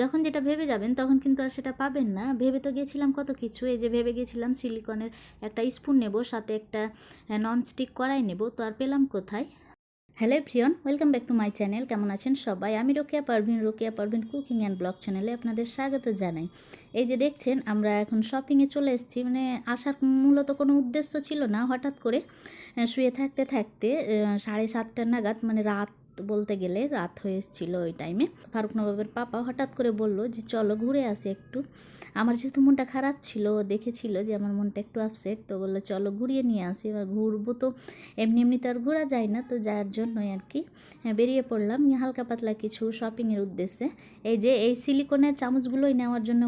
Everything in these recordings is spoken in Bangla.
যখন যেটা ভেবে যাবেন, তখন কিন্তু আর সেটা পাবেন না। ভেবে তো গেছিলাম কত কিছু। এই যে ভেবে গেছিলাম সিলিকনের একটা স্পুন নেব, সাথে একটা নন স্টিক কড়াই নেব, তো আর পেলাম কোথায়? Hello friends welcome back to my channel কেমন আছেন সবাই? আমি Rokeya Parvin Rokeya Parvin cooking and blog চ্যানেলে আপনাদের স্বাগত জানাই। এই যে দেখছেন, আমরা এখন শপিংয়ে চলে এসেছি। মানে আসার মূলত কোনো উদ্দেশ্য ছিল না। হঠাৎ করে শুয়ে থাকতে থাকতে সাড়ে সাতটা নাগাদ মানে রাত বলতে গেলে রাত হয়ে এসেছিল ওই টাইমে ফারুক নবাবের পাপা হঠাৎ করে বলল যে চলো ঘুরে আসি একটু। আমার যেহেতু মনটা খারাপ ছিল দেখেছিল যে আমার মনটা একটু আপসেট তো বলল চলো ঘুরিয়ে নিয়ে আসি। এবার ঘুরবো তো এমনি এমনি তো আর ঘোরা যায় না তো যার জন্যই আর কি। হ্যাঁ, বেরিয়ে পড়লাম হালকা পাতলা কিছু শপিংয়ের উদ্দেশ্যে। এই যে এই সিলিকনের চামচগুলোই নেওয়ার জন্য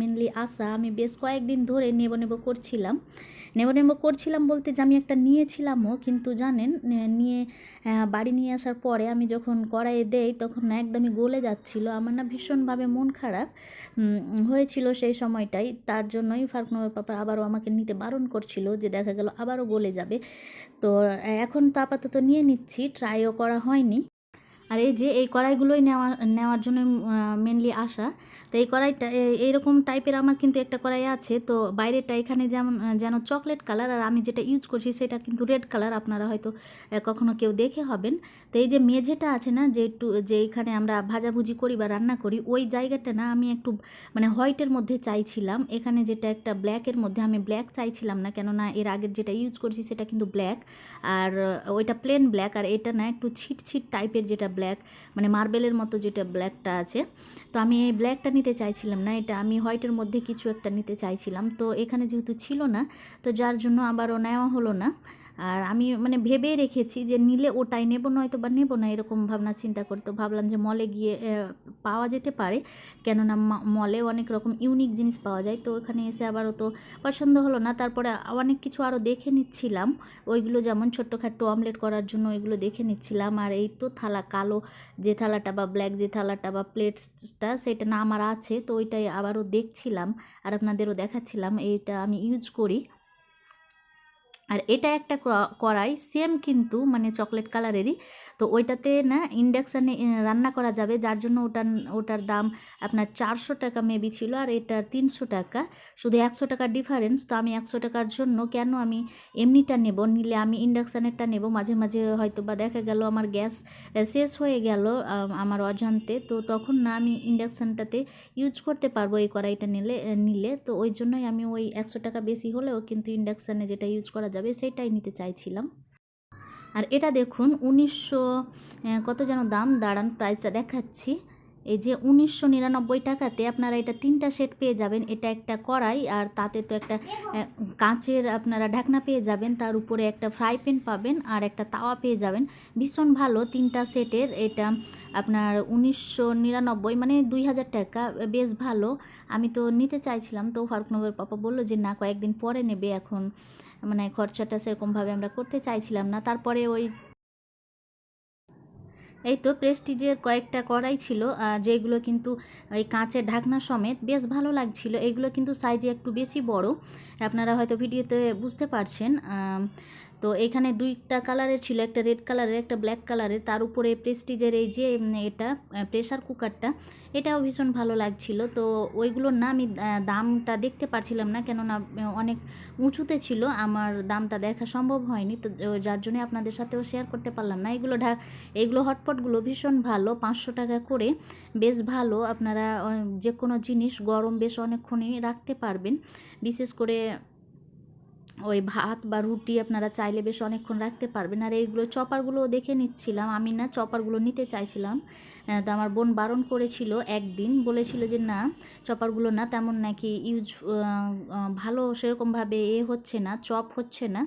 মেনলি আসা আমি বেশ কয়েকদিন ধরে নেব নেব করছিলাম। নেব নেব করছিলাম বলতে যে আমি একটা নিয়েছিলামও, কিন্তু জানেন নিয়ে বাড়ি নিয়ে আসার পরে আমি যখন কড়াইয়ে দেই তখন একদমই গলে যাচ্ছিল। আমার না ভীষণভাবে মন খারাপ হয়েছিল সেই সময়টাই। তার জন্যই ফারুক নগর পাপা আবারও আমাকে নিতে বারণ করছিল যে দেখা গেল আবারও গলে যাবে। তো এখন তো আপাতত নিয়ে নিচ্ছি ট্রাইও করা হয়নি। আর এই যে এই কড়াইগুলোই নেওয়া, নেওয়ার জন্য মেনলি আসা। তো এই কড়াইটা এইরকম টাইপের আমার কিন্তু একটা কড়াই আছে। তো বাইরেটা এখানে যেমন যেন চকলেট কালার আর আমি যেটা ইউজ করছি সেটা কিন্তু রেড কালার আপনারা হয়তো কখনো কেউ দেখে হবেন। তো এই যে মেঝেটা আছে না, যে একটু, যে এখানে আমরা ভাজাভুজি করি বা রান্না করি, ওই জায়গাটা না আমি একটু মানে হোয়াইটের মধ্যে চাইছিলাম। এখানে যেটা একটা ব্ল্যাকের মধ্যে আমি ব্ল্যাক চাইছিলাম না, কেননা এর আগের যেটা ইউজ করছি সেটা কিন্তু ব্ল্যাক আর, ওইটা প্লেন ব্ল্যাক আর এটা না একটু ছিট ছিট টাইপের যেটা ব্ল্যাক মানে মার্বেলের মতো যেটা ব্ল্যাকটা আছে। তো আমি এই ব্ল্যাকটা নিতে চাইছিলাম না, এটা আমি হোয়াইটের মধ্যে কিছু একটা নিতে চাইছিলাম। তো এখানে যেহেতু ছিল না, তো যার জন্য আবারও নেওয়া হলো না। আর আমি মানে ভেবে রেখেছি যে নিলে ওটাই নেব, নয়তো বা নেব না, এরকম ভাবনা চিন্তা করে। তো ভাবলাম যে মলে গিয়ে পাওয়া যেতে পারে। কেননা মলে অনেক রকম ইউনিক জিনিস পাওয়া যায়। তো ওখানে এসে আবারও তো পছন্দ হলো না। তারপরে অনেক কিছু আরও দেখে নিচ্ছিলাম। ওইগুলো যেমন ছোট্টখাট্টো অমলেট করার জন্য ওইগুলো দেখে নিচ্ছিলাম। আর এই তো থালা, কালো যে থালাটা বা ব্ল্যাক যে থালাটা বা প্লেটসটা সেটা না আমার আছে। তো ওইটাই আবারও দেখছিলাম আর আপনাদেরও দেখাচ্ছিলাম। এইটা আমি ইউজ করি। আর এটা একটা কড়াই সেম কিন্তু মানে চকলেট কালারেরই তো ওইটাতে না ইন্ডাকশানে রান্না করা যাবে। যার জন্য ওটার ওটার দাম আপনার চারশো টাকা মেবি ছিল আর এটার তিনশো টাকা। শুধু একশো টাকার ডিফারেন্স তো আমি একশো টাকার জন্য কেন আমি এমনিটা নেব? নিলে আমি ইন্ডাকশানেরটা নেব। মাঝে মাঝে হয়তো বা দেখা গেল আমার গ্যাস শেষ হয়ে গেল আমার অজান্তে। তো তখন না আমি ইন্ডাকশানটাতে ইউজ করতে পারব এই কড়াইটা নিলে নিলে। তো ওই জন্যই আমি ওই একশো টাকা বেশি হলেও কিন্তু ইন্ডাকশানে যেটা ইউজ করা যাবে সেটাই নিতে চাইছিলাম। আর এটা দেখুন, উনিশশো কত যেন দাম? দাঁড়ান প্রাইসটা দেখাচ্ছি। এই যে উনিশশো নিরানব্বই টাকাতে আপনারা এটা তিনটা সেট পেয়ে যাবেন। এটা একটা কড়াই আর তাতে তো একটা কাঁচের আপনারা ঢাকনা পেয়ে যাবেন। তার উপরে একটা ফ্রাই প্যান পাবেন আর একটা তাওয়া পেয়ে যাবেন। ভীষণ ভালো তিনটা সেটের এটা আপনার উনিশশো নিরানব্বই মানে দুই হাজার টাকা বেশ ভালো। আমি তো নিতে চাইছিলাম, তো ফারুক নগরের পাপা বলল যে, না, কয়েকদিন পরে নেবে এখন। মানে খরচাটা সেরকমভাবে আমরা করতে চাইছিলাম না। তারপরে ওই এই তো প্রেস্টিজের কয়েকটা কড়াই ছিল যেগুলো কিন্তু ওই কাঁচের ঢাকনা সমেত বেশ ভালো লাগছিল। এগুলো কিন্তু সাইজে একটু বেশি বড়। আপনারা হয়তো ভিডিওতে বুঝতে পারছেন তো এখানে দুইটা কালারের ছিল, একটা রেড কালারের, একটা ব্ল্যাক কালারের। তার উপরে প্রেস্টিজের এই যে এটা প্রেশার কুকারটা, এটাও ভীষণ ভালো লাগছিল। তো ওইগুলোর না আমি দামটা দেখতে পারছিলাম না, কেননা অনেক উঁচুতে ছিল। আমার দামটা দেখা সম্ভব হয়নি, তো যার জন্য আপনাদের সাথেও শেয়ার করতে পারলাম না। এগুলো ঢা, এগুলো হটপটগুলো ভীষণ ভালো, পাঁচশো টাকা করে। বেশ ভালো, আপনারা যে কোনো জিনিস গরম বেশ অনেকক্ষণই রাখতে পারবেন। বিশেষ করে ওই ভাত বা রুটি আপনারা চাইলে বেশ অনেকক্ষণ রাখতে পারবেন। আর এইগুলো চপারগুলো দেখে নিচ্ছিলাম। আমি না চপারগুলো নিতে চাইছিলাম। তো আমার বোন বারণ করেছিল একদিন, বলেছিল যে না, চপারগুলো না তেমন নাকি ইউজ ভালো সেরকমভাবে এ হচ্ছে না, চপ হচ্ছে না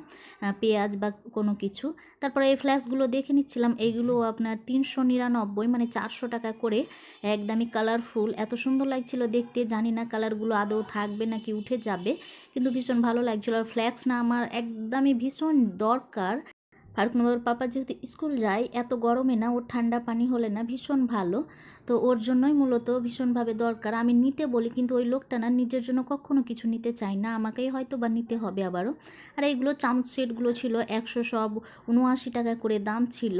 পেঁয়াজ বা কোনো কিছু। তারপরে এই ফ্ল্যাশগুলো দেখে নিচ্ছিলাম, এইগুলো আপনার তিনশো নিরানব্বই মানে চারশো টাকা করে, একদমই কালারফুল। এত সুন্দর লাগছিল দেখতে, জানি না কালারগুলো আদৌ থাকবে নাকি উঠে যাবে, কিন্তু ভীষণ ভালো লাগছিল। আর ফ্ল্যাক্স না আমার একদমই ভীষণ দরকার। ফারুক নগর পাপা যেহেতু স্কুল যায়, এত গরমে না, ওর ঠান্ডা পানি হলে না ভীষণ ভালো। তো ওর জন্যই মূলত ভীষণভাবে দরকার। আমি নিতে বলি, কিন্তু ওই লোকটা না, নিজের জন্য কখনো কিছু নিতে চায় না। আমাকেই হয়তো বা নিতে হবে আবারও। আর এইগুলো চামচ সেটগুলো ছিল, একশো সব উনআশি টাকা করে দাম ছিল।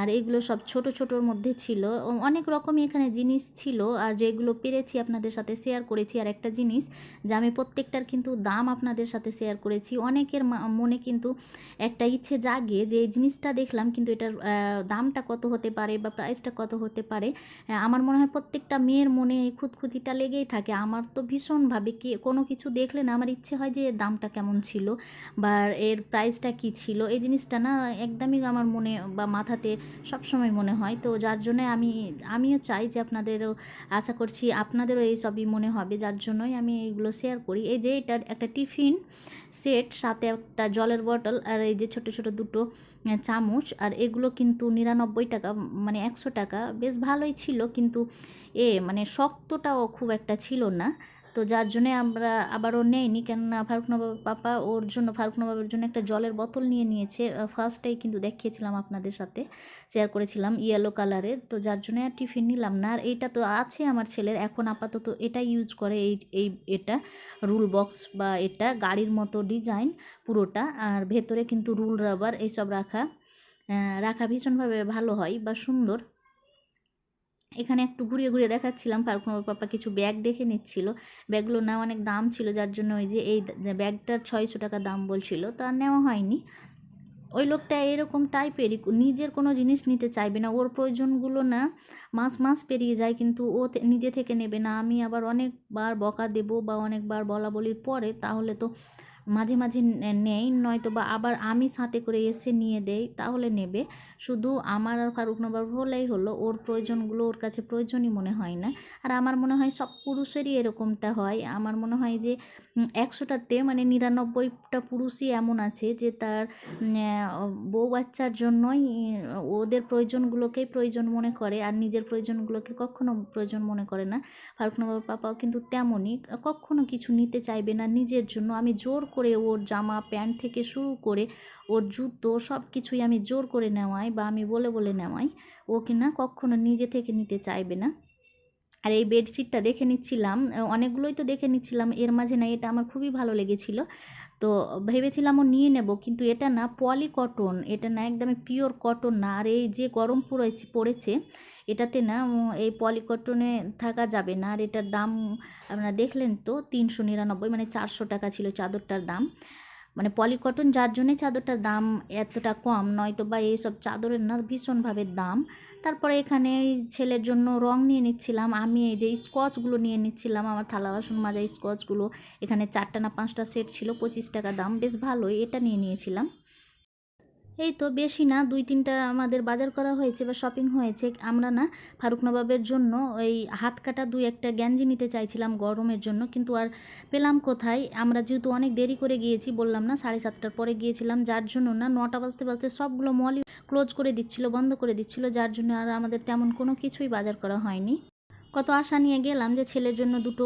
আর এগুলো সব ছোট ছোটোর মধ্যে ছিল। অনেক রকমই এখানে জিনিস ছিল। আর যেগুলো পেরেছি আপনাদের সাথে শেয়ার করেছি, আর একটা জিনিস যে আমি প্রত্যেকটার কিন্তু দাম আপনাদের সাথে শেয়ার করেছি। অনেকের মনে কিন্তু একটা ইচ্ছে জাগে যে এই জিনিসটা দেখলাম, কিন্তু এটার দামটা কত হতে পারে বা প্রাইসটা কত হতে পারে। আমার মনে হয় প্রত্যেকটা মেয়ের মনে এই খুঁতখুতিটা লেগেই থাকে। আমার তো ভীষণভাবে কি, কোনো কিছু দেখলে না আমার ইচ্ছে হয় যে এর দামটা কেমন ছিল বা এর প্রাইসটা কি ছিল। এই জিনিসটা না একদমই আমার মনে বা মাথাতে সবসময় মনে হয়। তো যার জন্য আমি, আমিও চাই যে আপনাদেরও আশা করছি আপনাদেরও এই সবই মনে হবে। যার জন্যই আমি এইগুলো শেয়ার করি। এই যে এটা একটা টিফিন সেট সাথে একটা জলের বটল আর এই যে ছোট ছোট দুটো চামচ। আর এগুলো কিন্তু নিরানব্বই টাকা মানে একশো টাকা। বেশ ভালোই ছিল। কিন্তু এ মানে শক্তটাও খুব একটা ছিল না। তো যার জন্যে আমরা আবারও নেইনি কেননা ফারুক নবাব পাপা ওর জন্য, ফারুক নবাবের জন্য একটা জলের বোতল নিয়ে নিয়েছে। ফার্স্টেই কিন্তু দেখিয়েছিলাম আপনাদের সাথে শেয়ার করেছিলাম ইয়েলো কালারের তো যার জন্য আর টিফিন নিলাম না। আর এইটা তো আছে আমার ছেলের, এখন আপাতত এটা ইউজ করে এই এই এটা রুল বক্স বা এটা গাড়ির মতো ডিজাইন পুরোটা। আর ভেতরে কিন্তু রুল রাবার এইসব রাখা। রাখা ভীষণভাবে ভালো হয় বা সুন্দর। এখানে একটু ঘুরিয়ে ঘুরিয়ে দেখাচ্ছিলাম। ফারুক নবাব পাপা কিছু ব্যাগ দেখে নিচ্ছিল। ব্যাগগুলো না অনেক দাম ছিল, যার জন্য ওই যে এই ব্যাগটার ছয়শো টাকা দাম বলছিল। তো আর নেওয়া হয়নি। ওই লোকটা এরকম টাইপেরই নিজের কোনো জিনিস নিতে চাইবে না। ওর প্রয়োজনগুলো না মাস মাস পেরিয়ে যায়, কিন্তু ও নিজে থেকে নেবে না। আমি আবার অনেকবার বকা দেবো বা অনেকবার বলা বলির পরে, তাহলে তো মাঝে মাঝে নে- নেই নয়তো বা আবার আমি সাথে করে এসে নিয়ে দেই, তাহলে নেবে। শুধু আমার আর ফারুক নবাব হলেই হলো, ওর প্রয়োজনগুলো ওর কাছে প্রয়োজনই মনে হয় না। আর আমার মনে হয় সব পুরুষেরই এরকমটা হয়। আমার মনে হয় যে একশোটাতে মানে নিরানব্বইটা পুরুষই এমন আছে যে, তার বউ বাচ্চার জন্যই ওদের প্রয়োজনগুলোকেই প্রয়োজন মনে করে, আর নিজের প্রয়োজনগুলোকে কখনো প্রয়োজন মনে করে না। ফারুক নবাব পাপাও কিন্তু তেমনই, কখনো কিছু নিতে চাইবে না নিজের জন্য। আমি জোর করে ওর জামা, প্যান্ট থেকে শুরু করে ওর জুতো সব কিছুই আমি জোর করে নেওয়াই বা আমি বলে বলে নেওয়াই। ও কিনা কখনো নিজে থেকে নিতে চাইবে না। আর এই বেডশিটটা দেখে নিচ্ছিলাম, অনেকগুলোই তো দেখে নিচ্ছিলাম। এর মাঝে না এটা আমার খুবই ভালো লেগেছিল। তো ভেবেছিলাম ও নিয়ে নেব, কিন্তু এটা না পলি কটন, এটা না একদমই পিওর কটন না। আর এই যে গরম পড়েছে পড়েছে, এটাতে না এই পলি কটনে থাকা যাবে না। আর এটার দাম আপনারা দেখলেন তো, তিনশো নিরানব্বই মানে চারশো টাকা ছিল চাদরটার দাম। মানে পলিকটন যার জন্যে চাদরটার দাম এতটা কম, নয়তো বা এইসব চাদরের না ভীষণভাবে দাম। তারপরে এখানে ছেলের জন্য রং নিয়ে নিচ্ছিলাম, আমি এই যে স্কচগুলো নিয়ে নিচ্ছিলাম, আমার থালা বাসন মাজা স্কচগুলো, এখানে চারটা না পাঁচটা সেট ছিল, পঁচিশ টাকা দাম, বেশ ভালোই, এটা নিয়ে নিয়েছিলাম। এই তো বেশি না, দুই তিনটা আমাদের বাজার করা হয়েছে বা শপিং হয়েছে। আমরা না ফারুক নবাবের জন্য ওই হাত কাটা দুই একটা গ্যাঞ্জি নিতে চাইছিলাম গরমের জন্য, কিন্তু আর পেলাম কোথায়? আমরা যেহেতু অনেক দেরি করে গিয়েছি, বললাম না, সাড়ে সাতটার পরে গিয়েছিলাম, যার জন্য না নটা বাজতে বাজতে সবগুলো মলই ক্লোজ করে দিচ্ছিল, বন্ধ করে দিচ্ছিল, যার জন্য আর আমাদের তেমন কোনো কিছুই বাজার করা হয়নি। কত আশা নিয়ে গেলাম যে ছেলের জন্য দুটো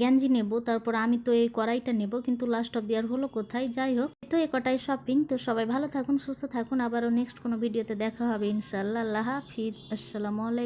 গ্যাঞ্জি নেব, তারপর আমি তো এই কড়াইটা নেব, কিন্তু লাস্ট অফ দেওয়ার হলো কোথায়? যাই হোক তো এ কটাই শপিং তো সবাই ভালো থাকুন, সুস্থ থাকুন, আবারও নেক্সট কোনো ভিডিওতে দেখা হবে ইনশাল্লাহ আল্লাহ হাফিজ, আসসালামু আলাইকুম।